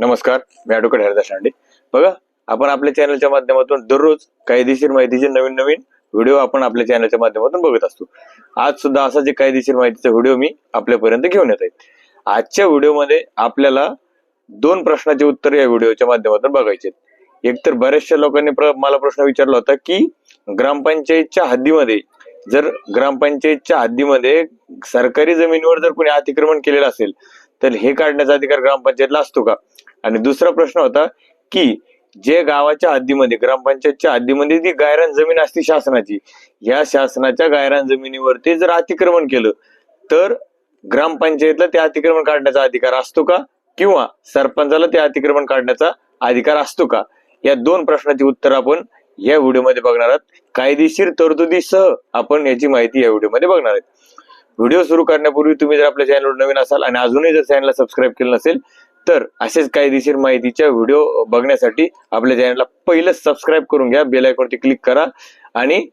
नमस्कार मी ॲडव्होकेट हरिदास शांडे बघा आपण आपल्या चॅनलच्या माध्यमातून दररोज कायदेशीर माहितीचे नवीन नवीन व्हिडिओ आपण आपल्या चॅनलच्या माध्यमातून बघत असतो. आज सुद्धा असा जे कायदेशीर माहितीचा व्हिडिओ मी आपल्यापर्यंत घेऊन येत आहे. आजच्या व्हिडिओमध्ये आपल्याला दोन प्रश्नाचे उत्तर या व्हिडिओच्या माध्यमातून बघायचे एक तर बऱ्याचशा लोकांनी प्र- मला प्रश्न विचारला होता की ग्रामपंचायतच्या हद्दीमध्ये जर ग्रामपंचायतच्या हद्दीमध्ये सरकारी जमिनीवर जर कोणी अतिक्रमण केलेलं असेल तर हे काढण्याचा अधिकार ग्रामपंचायतला असतो का? आणि दुसरा प्रश्न होता की जे गावाच्या हद्दीमध्ये ग्रामपंचायतच्या हद्दीमध्ये जी गायरान जमीन असते शासनाची या शासनाच्या गायरान जमिनीवरती जर अतिक्रमण केलं तर ग्रामपंचायतला ते अतिक्रमण काढण्याचा अधिकार असतो का? किंवा सरपंचाला ते अतिक्रमण काढण्याचा अधिकार असतो का? या दोन प्रश्नाची उत्तर आपण या व्हिडिओमध्ये बघणार आहोत. कायदेशीर तरतुदीसह आपण याची माहिती या व्हिडिओमध्ये बघणार आहोत. व्हिडिओ सुरू करण्यापूर्वी तुम्ही जर आपल्या चॅनलवर नवीन असाल आणि अजूनही जर चॅनलला सबस्क्राईब केलं नसेल तर असेच कायदेशीर माहितीच्या व्हिडिओ बघण्यासाठी आपल्या चॅनलला पहिलं सबस्क्राईब करून घ्या बेल आयकॉनवरती क्लिक करा आणि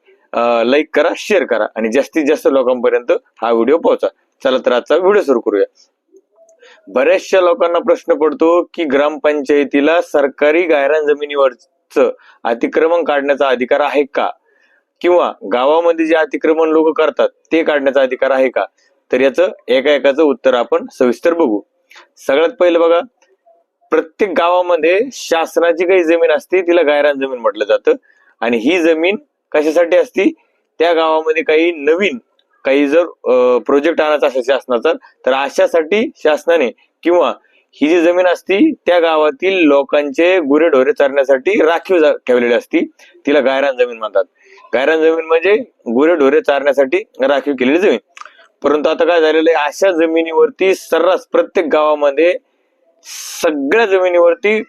लाईक करा शेअर करा आणि जास्तीत जास्त लोकांपर्यंत हा व्हिडिओ पोहोचा. चला तर आजचा व्हिडिओ सुरू करूया. बऱ्याचशा लोकांना प्रश्न पडतो की ग्रामपंचायतीला सरकारी गायरान जमिनीवरच अतिक्रमण काढण्याचा अधिकार आहे का? किंवा गावामध्ये जे अतिक्रमण लोक करतात ते काढण्याचा अधिकार आहे का? तर याचं एका एकाचं उत्तर आपण सविस्तर बघू. सगळ्यात पहिलं बघा प्रत्येक गावामध्ये शासनाची काही जमीन असते तिला गायरान जमीन म्हटलं जातं. आणि ही जमीन कशासाठी असती? त्या गावामध्ये काही नवीन काही जर प्रोजेक्ट आणायचा असेल शासनाचा तर अशासाठी शासनाने किंवा ही जी जमीन असती त्या गावातील लोकांचे गुरेढोरे चरण्यासाठी राखीव ठेवलेली असती. तिला गायरान जमीन म्हणतात. गायरान जमीन म्हणजे गुरेढोरे चारण्यासाठी राखीव केलेली जमीन. परंतु आता काय झालेलं आहे अशा जमिनीवरती सर्रास प्रत्येक गावामध्ये सगळ्या जमिनीवरती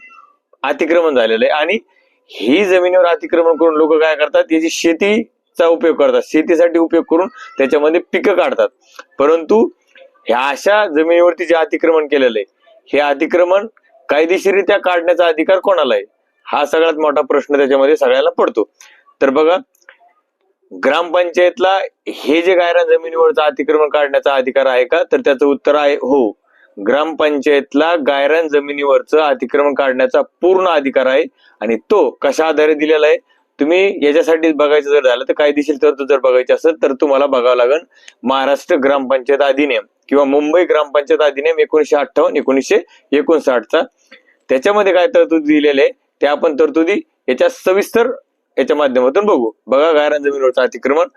अतिक्रमण झालेलं आहे. आणि ही जमिनीवर अतिक्रमण करून लोक काय करतात याची शेतीचा उपयोग करतात. शेतीसाठी उपयोग करून त्याच्यामध्ये पिकं काढतात. परंतु ह्या अशा जमिनीवरती जे अतिक्रमण केलेलं आहे हे अतिक्रमण कायदेशीरित्या काढण्याचा अधिकार कोणाला आहे? हा सगळ्यात मोठा प्रश्न त्याच्यामध्ये सगळ्याला पडतो. तर बघा ग्रामपंचायतला हे जे गायरा जमिनीवरचं अतिक्रमण काढण्याचा अधिकार आहे का? तर त्याचं उत्तर आहे हो. ग्रामपंचायतला गायरान जमिनीवरचं अतिक्रमण काढण्याचा पूर्ण अधिकार आहे आणि तो कशा आधारे दिलेला आहे? तुम्ही याच्यासाठी बघायचं जर झालं तर कायदेशीर तरतूद जर बघायची असेल तर तुम्हाला बघावं लागेल. महाराष्ट्र ग्रामपंचायत अधिनियम किंवा मुंबई ग्रामपंचायत अधिनियम एकोणीशे अठ्ठावन्न एकोणीसशे एकोणसाठचा. त्याच्यामध्ये काय तरतुदी दिलेले आहे त्या आपण तरतुदी याच्या सविस्तर याच्या माध्यमातून बघू. बघा गायरान जमिनीवरचं अतिक्रमण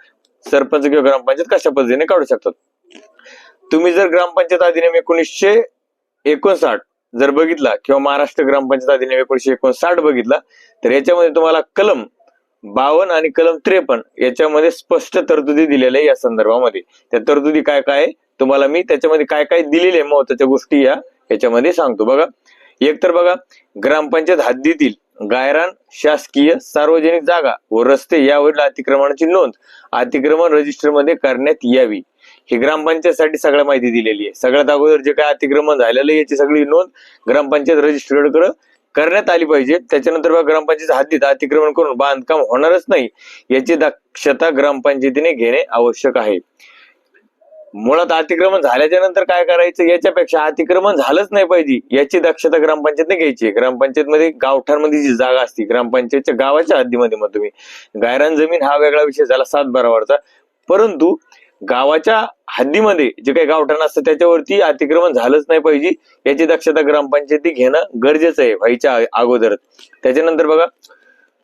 सरपंच किंवा ग्रामपंचायत कशा पद्धतीने काढू शकतात. तुम्ही जर ग्रामपंचायत अधिनियम एकोणीसशे एकोणसाठ जर बघितला किंवा महाराष्ट्र ग्रामपंचायत अधिनियम एकोणीसशे एकोणसाठ बघितला तर याच्यामध्ये तुम्हाला कलम बावन्न आणि कलम त्रेपन्न याच्यामध्ये स्पष्ट तरतुदी दिलेल्या आहे या संदर्भामध्ये. त्या तरतुदी काय काय आहे, तुम्हाला मी त्याच्यामध्ये काय काय दिलेले महत्त्वाच्या गोष्टी या याच्यामध्ये सांगतो. बघा एक तर बघा ग्रामपंचायत हद्दीतील गायरान शासकीय सार्वजनिक जागा व रस्ते यावरील अतिक्रमणाची नोंद अतिक्रमण रजिस्टरमध्ये करण्यात यावी. ही ग्रामपंचायतसाठी सगळ्या माहिती दिलेली आहे. सगळ्यात अगोदर जे काय अतिक्रमण झालेलं आहे याची सगळी नोंद ग्रामपंचायत रजिस्टरकडे करण्यात आली पाहिजे. त्याच्यानंतर बघा ग्रामपंचायत हद्दीत अतिक्रमण करून बांधकाम होणारच नाही याची दक्षता ग्रामपंचायतीने घेणे आवश्यक आहे. मुळात अतिक्रमण झाल्याच्यानंतर काय करायचं? याच्यापेक्षा अतिक्रमण झालंच नाही पाहिजे. याची दक्षता ग्रामपंचायतने घ्यायची आहे. ग्रामपंचायतमध्ये गावठाणमध्ये जी जागा असते ग्रामपंचायतच्या गावाच्या हद्दीमध्ये मग तुम्ही. गायरान जमीन हा वेगळा विषय झाला सात बारावरचा परंतु गावाच्या हद्दीमध्ये जे काही गावठाण असतं त्याच्यावरती अतिक्रमण झालंच नाही पाहिजे. याची दक्षता ग्रामपंचायती घेणं गरजेचं आहे व्हायच्या अगोदरच त्याच्यानंतर बघा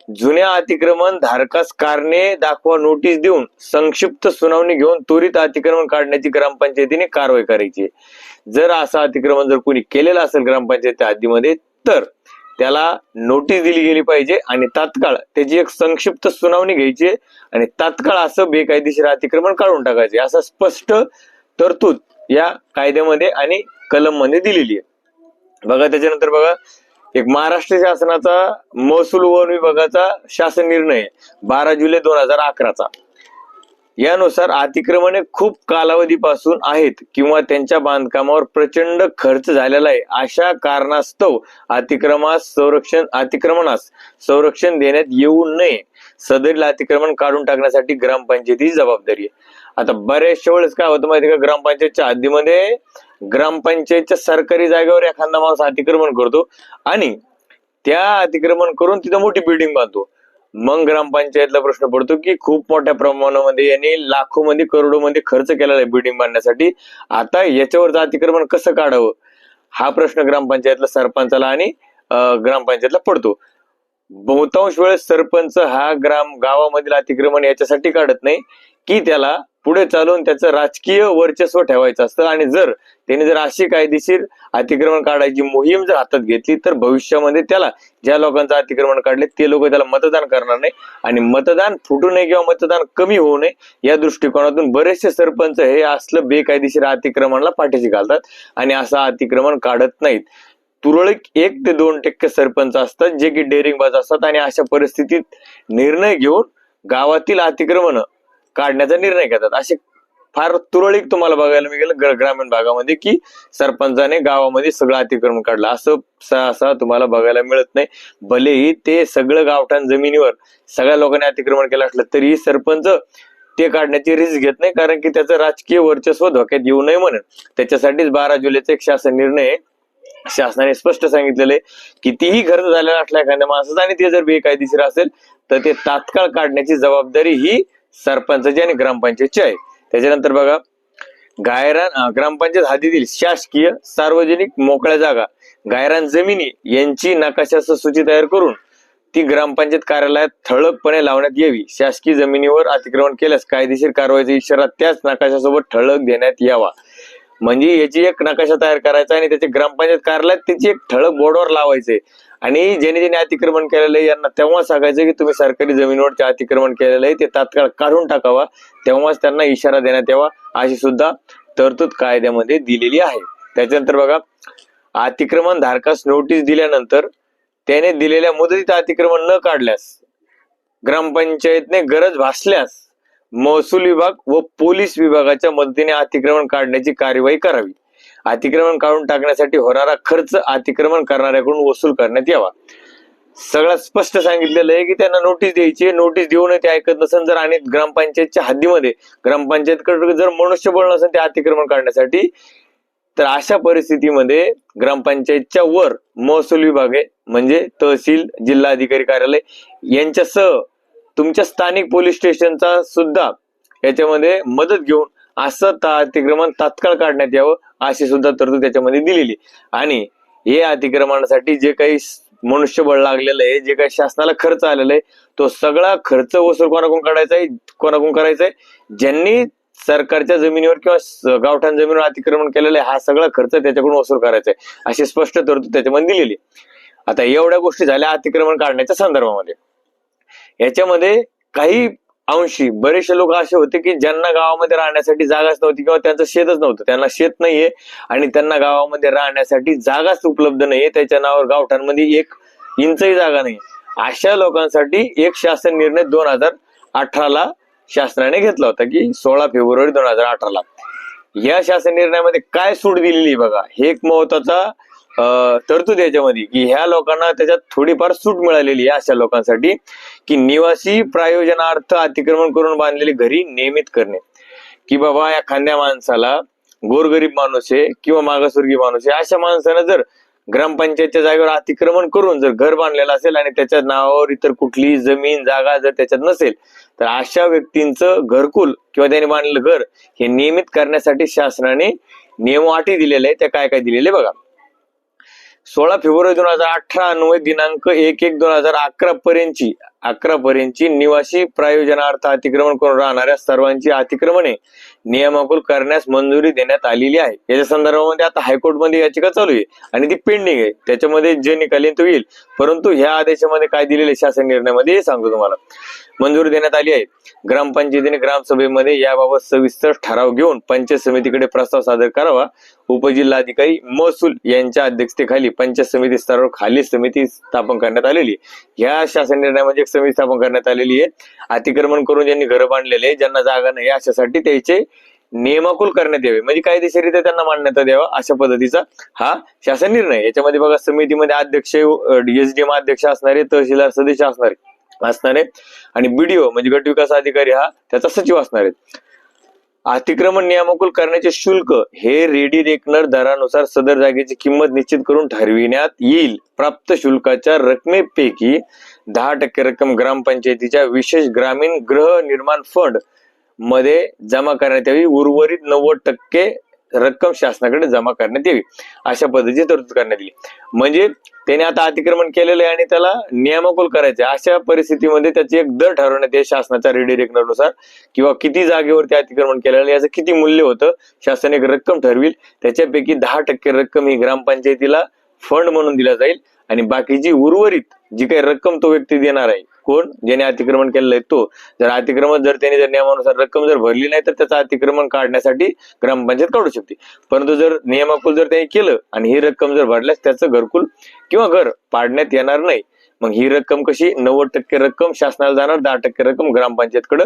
जुन्या अतिक्रमण धारकास कारणे दाखवा नोटीस देऊन संक्षिप्त सुनावणी घेऊन त्वरित अतिक्रमण काढण्याची ग्रामपंचायतीने कारवाई करायची जर असं अतिक्रमण जर कोणी केलेलं असेल ग्रामपंचायतच्या हद्दीमध्ये तर त्याला नोटीस दिली गेली पाहिजे आणि तात्काळ त्याची एक संक्षिप्त सुनावणी घ्यायची आणि तात्काळ असं बेकायदेशीर अतिक्रमण काढून टाकायचे असं स्पष्ट तरतूद या कायद्यामध्ये आणि कलममध्ये दिलेली आहे. बघा त्याच्यानंतर बघा एक महाराष्ट्र शासनाचा महसूल वन विभागाचा शासन निर्णय बारा जुलै दोन हजार अकराचा. यानुसार अतिक्रमणे खूप कालावधीपासून आहेत किंवा त्यांच्या बांधकामावर प्रचंड खर्च झालेला आहे. अशा कारणास्तव अतिक्रमास संरक्षण अतिक्रमणास संरक्षण देण्यात येऊ नये. सदरील अतिक्रमण काढून टाकण्यासाठी ग्रामपंचायतीची जबाबदारी आहे. आता बऱ्याचशा वेळेस काय होतं माहिती का? ग्रामपंचायतच्या हद्दीमध्ये ग्रामपंचायतच्या सरकारी जागेवर एखादा माणूस अतिक्रमण करतो आणि त्या अतिक्रमण करून तिथं मोठी बिल्डिंग बांधतो. मग ग्रामपंचायतला प्रश्न पडतो की खूप मोठ्या प्रमाणामध्ये यांनी लाखो मध्ये करोडो मध्ये खर्च केलेला आहे बिल्डिंग बांधण्यासाठी. आता याच्यावरचं अतिक्रमण कसं काढावं? हा प्रश्न ग्रामपंचायतला सरपंचाला आणि ग्रामपंचायतला पडतो. बहुतांश वेळेस सरपंच हा ग्राम गावामधील अतिक्रमण याच्यासाठी काढत नाही की त्याला पुढे चालून त्याचं राजकीय वर्चस्व ठेवायचं असतं. आणि जर त्याने जर अशी कायदेशीर अतिक्रमण काढायची मोहीम जर हातात घेतली तर भविष्यामध्ये त्याला ज्या लोकांचं अतिक्रमण काढले ते लोक त्याला मतदान करणार नाही. आणि मतदान फुटू नये किंवा मतदान कमी होऊ नये या दृष्टिकोनातून बरेचसे सरपंच हे असलं बेकायदेशीर अतिक्रमणाला पाठीशी घालतात आणि असं अतिक्रमण काढत नाहीत. तुरळक एक ते दोन टक्के सरपंच असतात जे की डेअरिंगबाज असतात. आणि अशा परिस्थितीत निर्णय घेऊन गावातील अतिक्रमण काढण्याचा निर्णय घेतात. असे फार तुरळक तुम्हाला बघायला मिळेल ग्रामीण भागामध्ये की सरपंचाने गावामध्ये सगळं अतिक्रमण काढलं. असं सहसा तुम्हाला बघायला मिळत नाही. भलेही ते सगळं गावठाण जमिनीवर सगळ्या लोकांनी अतिक्रमण केलं असलं तरीही सरपंच ते काढण्याची रिस्क घेत नाही कारण की त्याचं राजकीय वर्चस्व धोक्यात येऊ नये म्हणून. त्याच्यासाठीच बारा जुलैचा एक शासन निर्णय शासनाने स्पष्ट सांगितलेलं आहे कितीही खर्च झालेला असला एखाद्या माणसाचा आणि ते जर बेकायदेशीर असेल तर ते तात्काळ काढण्याची जबाबदारी ही सरपंचाची आणि ग्रामपंचायतची आहे. त्याच्यानंतर बघा गायरान ग्रामपंचायत हद्दीतील शासकीय सार्वजनिक मोकळ्या जागा गायरान जमिनी यांची नकाशासह सूची तयार करून ती ग्रामपंचायत कार्यालयात ठळकपणे लावण्यात यावी. शासकीय जमिनीवर अतिक्रमण केल्यास कायदेशीर कारवाईचा इशारा त्याच नकाशासोबत ठळक देण्यात यावा. म्हणजे याची एक नकाशा तयार करायचा आणि त्याचे ग्रामपंचायत कार्यालयात त्याची एक ठळक बोर्डवर लावायचे. आणि ज्याने ज्याने अतिक्रमण केलेलं आहे यांना तेव्हा सांगायचं की तुम्ही सरकारी जमिनीवरचे अतिक्रमण केलेलं आहे ते तात्काळ काढून टाकावा. तेव्हाच त्यांना इशारा देण्यात यावा अशी सुद्धा तरतूद कायद्यामध्ये दिलेली आहे. त्याच्यानंतर बघा अतिक्रमण धारकास नोटीस दिल्यानंतर त्याने दिलेल्या मुदतीत अतिक्रमण न काढल्यास ग्रामपंचायतने गरज भासल्यास महसूल विभाग व पोलीस विभागाच्या मदतीने अतिक्रमण काढण्याची कार्यवाही करावी. अतिक्रमण काढून टाकण्यासाठी होणारा खर्च अतिक्रमण करणाऱ्याकडून वसूल करण्यात यावा. सगळं स्पष्ट सांगितलेलं आहे की त्यांना नोटीस द्यायची नोटीस देऊन ते ऐकत नसेल जर आणि ग्रामपंचायतच्या हद्दीमध्ये ग्रामपंचायतकडे जर मनुष्यबळ नसेल ते अतिक्रमण काढण्यासाठी तर अशा परिस्थितीमध्ये ग्रामपंचायतच्या वर महसूल विभाग आहे म्हणजे तहसील जिल्हा अधिकारी कार्यालय यांच्यासह तुमच्या स्थानिक पोलीस स्टेशनचा सुद्धा याच्यामध्ये मदत घेऊन असं ता- अतिक्रमण तात्काळ काढण्यात यावं अशी सुद्धा तरतूद त्याच्यामध्ये दिलेली. आणि हे अतिक्रमणासाठी जे काही मनुष्यबळ लागलेलं आहे जे काही शासनाला खर्च आलेला आहे तो सगळा खर्च वसूल कोणाकडून काढायचा आहे? कोणाकडून करायचा आहे? ज्यांनी सरकारच्या जमिनीवर किंवा गावठाण जमिनीवर अतिक्रमण केलेलं आहे हा सगळा खर्च त्याच्याकडून वसूल करायचा आहे अशी स्पष्ट तरतूद त्याच्यामध्ये दिलेली आता एवढ्या गोष्टी झाल्या अतिक्रमण काढण्याच्या संदर्भामध्ये. याच्यामध्ये काही अंशी बरेचसे लोक असे होते की ज्यांना गावामध्ये राहण्यासाठी जागाच नव्हती किंवा त्यांचं शेतच नव्हतं. त्यांना शेत नाहीये आणि त्यांना गावामध्ये राहण्यासाठी जागाच उपलब्ध नाहीये. त्याच्या नावावर गावठाणमध्ये एक इंचही जागा नाही अशा लोकांसाठी एक शासन निर्णय दोन हजार अठराला शासनाने घेतला होता की सोळा फेब्रुवारी दोन हजार अठराला. या शासन निर्णयामध्ये काय सूट दिलेली बघा. हे एक महत्त्वाचा तरतूद याच्यामध्ये की ह्या लोकांना त्याच्यात थोडीफार सूट मिळालेली आहे अशा लोकांसाठी की निवासी प्रायोजनार्थ अतिक्रमण करून बांधलेली घरी नियमित करणे. की बाबा या खांद्या माणसाला गोरगरीब माणूस आहे किंवा मागासवर्गीय माणूस आहे अशा माणसानं जर ग्रामपंचायतच्या जागेवर अतिक्रमण करून जर घर बांधलेलं असेल आणि त्याच्या नावावर इतर कुठलीही जमीन जागा जर त्याच्यात नसेल तर अशा व्यक्तींचं घरकुल किंवा त्यांनी बांधलेलं घर हे नियमित करण्यासाठी शासनाने नियम अटी दिलेले आहे त्या काय काय दिलेले बघा. सोळा फेब्रुवारी दोन हजार अठरा अन्वय दिनांक एक एक दोन हजार अकरा पर्यंतची अकरा पर्यंतची निवासी प्रायोजनार्थ अतिक्रमण करून राहणाऱ्या सर्वांची अतिक्रमणे नियमाकुल करण्यास मंजुरी देण्यात आलेली आहे. याच्या संदर्भामध्ये आता हायकोर्टमध्ये याचिका चालू आहे आणि ती पेंडिंग आहे. त्याच्यामध्ये जे निकाली तो येईल परंतु ह्या आदेशामध्ये काय दिलेले शासन निर्णयामध्ये हे सांगतो तुम्हाला. मंजुरी देण्यात आली आहे. ग्रामपंचायतीने ग्रामसभेमध्ये याबाबत सविस्तर ठराव घेऊन पंचायत समितीकडे प्रस्ताव सादर करावा. उपजिल्हाधिकारी महसूल यांच्या अध्यक्षतेखाली पंचायत समिती स्तरावर खाली समिती स्थापन करण्यात आलेली आहे. ह्या शासन निर्णयामध्ये एक समिती स्थापन करण्यात आलेली आहे. अतिक्रमण करून ज्यांनी घरं बांधलेले आहे, ज्यांना जागा नाही अशासाठी त्याचे नियमाकुल करण्यात यावे. म्हणजे कायदेशीरित्या त्यांना मान्यता द्यावा अशा पद्धतीचा हा शासन निर्णय याच्यामध्ये बघा समितीमध्ये अध्यक्ष एसडीएम अध्यक्ष असणारे तहसीलदार सदस्य असणारे असणार आहे आणि बीडीओ म्हणजे गट विकास अधिकारी हा त्याचा सचिव असणार आहे अतिक्रमण नियमाकुल करण्याचे शुल्क हे रेडी रेकनर दरानुसार सदर जागेची किंमत निश्चित करून ठरविण्यात येईल. प्राप्त शुल्काच्या रकमेपैकी दहा टक्के रक्कम ग्रामपंचायतीच्या विशेष ग्रामीण गृहनिर्माण फंडमध्ये जमा करण्यात यावी. उर्वरित नव्वद टक्के रक्कम शासनाकडे जमा करण्यात यावी अशा पद्धतीची तरतूद करण्यात येईल. म्हणजे त्याने आता अतिक्रमण केलेलं आहे आणि त्याला नियमाकुल करायचे अशा परिस्थितीमध्ये त्याची एक दर ठरवण्यात येईल शासनाच्या रेडी नुसार किंवा किती जागेवरती अतिक्रमण केलेलं आहे, याचं किती मूल्य होतं शासन एक रक्कम ठरविल. त्याच्यापैकी दहा टक्के रक्कम ही ग्रामपंचायतीला फंड म्हणून दिला जाईल. आणि बाकीची उर्वरित जी काही रक्कम तो व्यक्ती देणार आहे कोण ज्याने अतिक्रमण केलेलं आहे तो. जर अतिक्रमण जर त्याने जर नियमानुसार रक्कम जर भरली नाही तर त्याचं अतिक्रमण काढण्यासाठी ग्रामपंचायत काढू शकते. परंतु जर नियमाकुल जर त्यांनी केलं आणि ही रक्कम जर भरल्यास त्याचं घरकुल किंवा घर पाडण्यात येणार नाही मग ही रक्कम कशी? नव्वद टक्के रक्कम शासनाला जाणार दहा टक्के रक्कम ग्रामपंचायतकडे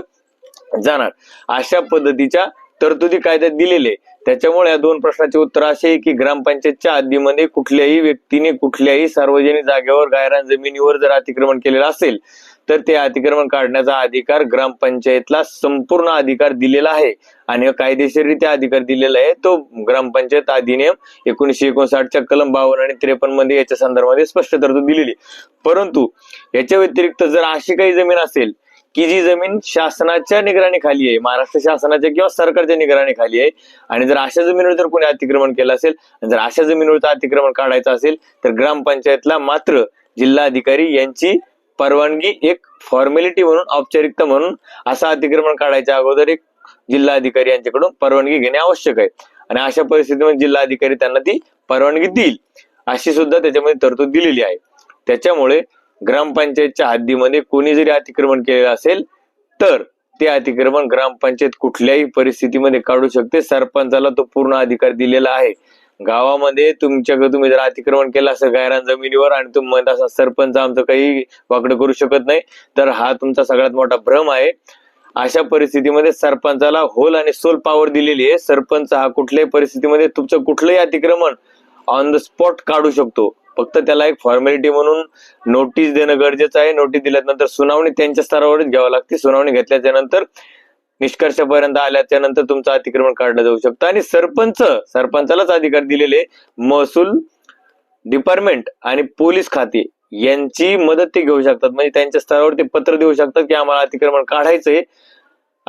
जाणार. अशा पद्धतीच्या तरतुदी कायद्यात दिलेले. त्याच्यामुळे या दोन प्रश्नाचे उत्तर असे आहे की ग्रामपंचायतच्या हद्दीमध्ये कुठल्याही व्यक्तीने कुठल्याही सार्वजनिक जागेवर गायरान जमिनीवर जर अतिक्रमण केलेलं असेल तर ते अतिक्रमण काढण्याचा अधिकार ग्रामपंचायतला संपूर्ण अधिकार दिलेला आहे. आणि कायदेशीररित्या अधिकार दिलेला आहे. तो ग्रामपंचायत अधिनियम एकोणीशे एकोणसाठच्या कलम बावन्न आणि त्रेपन्नमध्ये याच्या संदर्भामध्ये स्पष्ट तरतूद दिलेली आहे. परंतु याच्या व्यतिरिक्त जर अशी काही जमीन असेल की जी जमीन शासनाच्या निगराणीखाली आहे महाराष्ट्र शासनाच्या किंवा सरकारच्या निगराणीखाली आहे. आणि जर अशा जमिनीवर जर कोणी अतिक्रमण केलं असेल आणि जर अशा जमिनीवर अतिक्रमण काढायचं असेल तर ग्रामपंचायतला मात्र जिल्हाधिकारी यांची परवानगी एक फॉर्मॅलिटी म्हणून औपचारिकता म्हणून असं अतिक्रमण काढायच्या अगोदर एक जिल्हाधिकारी यांच्याकडून परवानगी घेणे आवश्यक आहे. आणि अशा परिस्थितीमध्ये जिल्हाधिकारी त्यांना ती परवानगी देईल अशी सुद्धा त्याच्यामध्ये तरतूद दिलेली आहे. त्याच्यामुळे ग्रामपंचायतच्या हद्दीमध्ये कोणी जरी अतिक्रमण केलेलं असेल तर ते अतिक्रमण ग्रामपंचायत कुठल्याही परिस्थितीमध्ये काढू शकते. सरपंचाला तो पूर्ण अधिकार दिलेला आहे. गावामध्ये तुमच्याकडे तुम्ही जर अतिक्रमण केलं असं गायरान जमिनीवर आणि तुम्ही म्हणत असा सरपंच आमचं काही वाकडं करू शकत नाही तर हा तुमचा सगळ्यात मोठा भ्रम आहे. अशा परिस्थितीमध्ये सरपंचाला होल आणि सोल पॉवर दिलेली आहे. सरपंच हा कुठल्याही परिस्थितीमध्ये तुमचं कुठलंही अतिक्रमण ऑन द स्पॉट काढू शकतो. फक्त त्याला एक फॉर्मॅलिटी म्हणून नोटीस देणं गरजेचं आहे. नोटीस दिल्यानंतर सुनावणी त्यांच्या स्तरावरच घ्यावी लागते. सुनावणी घेतल्याच्या नंतर निष्कर्षापर्यंत आल्याच्यानंतर तुमचं अतिक्रमण काढलं जाऊ शकतं. आणि सरपंच सरपंचालाच अधिकार दिलेले महसूल डिपार्टमेंट आणि पोलीस खाते यांची मदत ते घेऊ शकतात. म्हणजे त्यांच्या स्तरावर ते पत्र देऊ शकतात की आम्हाला अतिक्रमण काढायचंय.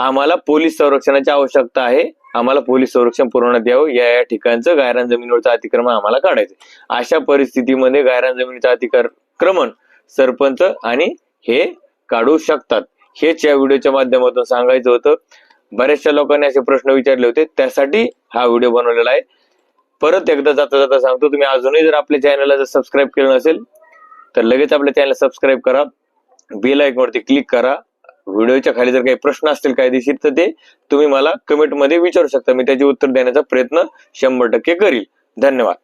आम्हाला पोलीस संरक्षणाची आवश्यकता आहे. आम्हाला पोलीस संरक्षण पुरवण्यात यावं या या ठिकाणचं गायरान जमिनीवरचं अतिक्रमण आम्हाला काढायचं अशा परिस्थितीमध्ये गायरान जमिनीचं अतिक्रमण सरपंच आणि हे काढू शकतात. हेच या व्हिडिओच्या माध्यमातून सांगायचं होतं. बऱ्याचशा लोकांनी असे प्रश्न विचारले होते. त्यासाठी हा व्हिडिओ बनवलेला आहे. परत एकदा जाता जाता सांगतो तुम्ही अजूनही जर आपल्या चॅनलला जर सबस्क्राईब केलं नसेल तर लगेच आपल्या चॅनल सबस्क्राईब करा. बेल आयकॉनवरती क्लिक करा. व्हिडिओच्या खाली जर काही प्रश्न असतील कायदेशीर तर ते तुम्ही मला कमेंटमध्ये विचारू शकता. मी त्याचे उत्तर देण्याचा प्रयत्न शंभर टक्के करील. धन्यवाद.